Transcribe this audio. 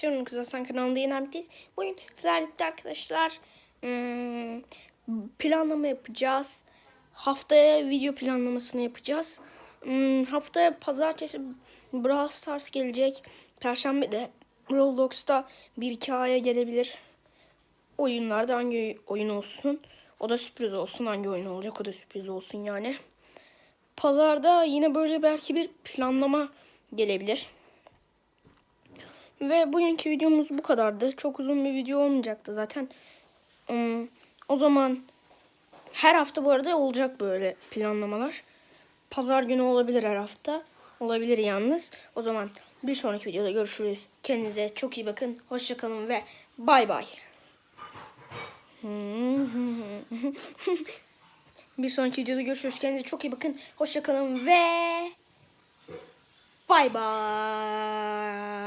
Canım Kız Hasan kanalında yeni birlikteyiz. Bugün sizlerle arkadaşlar hmm, planlama yapacağız. Haftaya video planlamasını yapacağız. Hmm, haftaya pazartesi Brawl Stars gelecek. Perşembe de Roblox'ta bir hikaye gelebilir. Oyunlarda hangi oyun olsun? O da sürpriz olsun. Hangi oyun olacak? O da sürpriz olsun yani. Pazarda yine böyle belki bir planlama gelebilir. Ve bugünkü videomuz bu kadardı. Çok uzun bir video olmayacaktı zaten. Hmm, o zaman her hafta bu arada olacak böyle planlamalar. Pazar günü olabilir her hafta. Olabilir yalnız. O zaman bir sonraki videoda görüşürüz. Kendinize çok iyi bakın. Hoşçakalın ve bay bay. bir sonraki videoda görüşürüz. Kendinize çok iyi bakın. Hoşçakalın ve bay bay.